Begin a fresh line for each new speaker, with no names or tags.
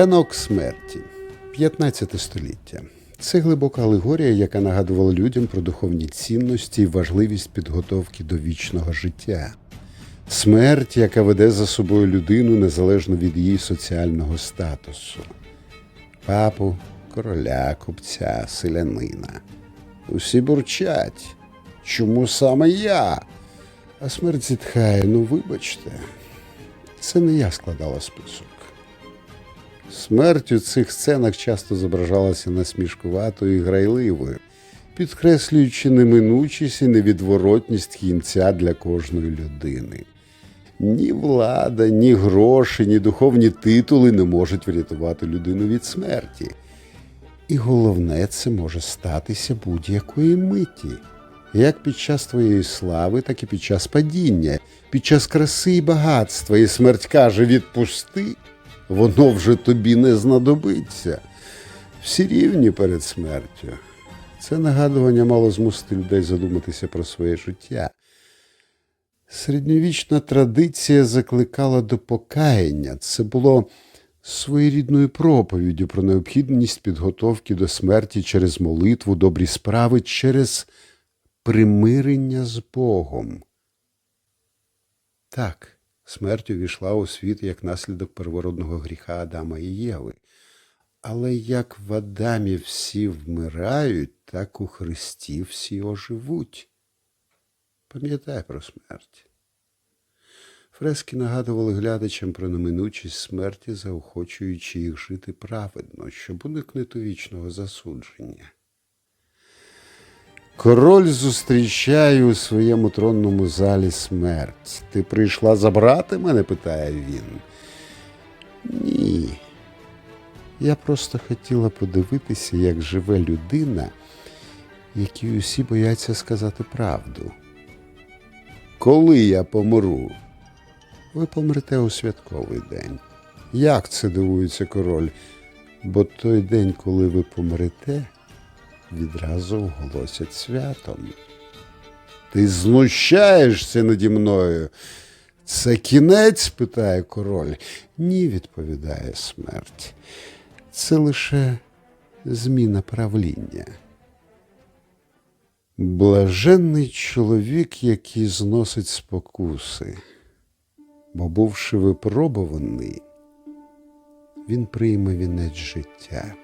Танок смерті 15 століття. Це глибока алегорія, яка нагадувала людям про духовні цінності і важливість підготовки до вічного життя. Смерть, яка веде за собою людину незалежно від її соціального статусу. Папу, короля, купця, селянина. Усі бурчать. Чому саме я? А смерть зітхає, ну вибачте, це не я складала список. Смерть у цих сценах часто зображалася насмішкуватою і грайливою, підкреслюючи неминучість і невідворотність кінця для кожної людини. Ні влада, ні гроші, ні духовні титули не можуть врятувати людину від смерті. І головне, це може статися будь-якої миті. Як під час твоєї слави, так і під час падіння, під час краси і багатства, і смерть каже відпусти, воно вже тобі не знадобиться. Всі рівні перед смертю. Це нагадування мало змусити людей задуматися про своє життя. Середньовічна традиція закликала до покаяння. Це було своєрідною проповіддю про необхідність підготовки до смерті через молитву, добрі справи, через примирення з Богом. Так, смерть увійшла у світ як наслідок первородного гріха Адама і Єви. Але як в Адамі всі вмирають, так у Христі всі оживуть. Пам'ятай про смерть. Фрески нагадували глядачам про неминучість смерті, заохочуючи їх жити праведно, щоб уникнути вічного засудження. Король зустрічає у своєму тронному залі смерть. Ти прийшла забрати мене? питає він. Ні. Я просто хотіла подивитися, як живе людина, якій усі бояться сказати правду. Коли я помру? Ви помрете у святковий день. Як це дивується король? Бо той день, коли ви помрете, відразу оголосять святом. Ти знущаєшся наді мною. Це кінець? питає король. Ні, відповідає смерть. Це лише зміна правління. Блаженний чоловік, який зносить спокуси, бо бувши випробуваний, він прийме вінець життя.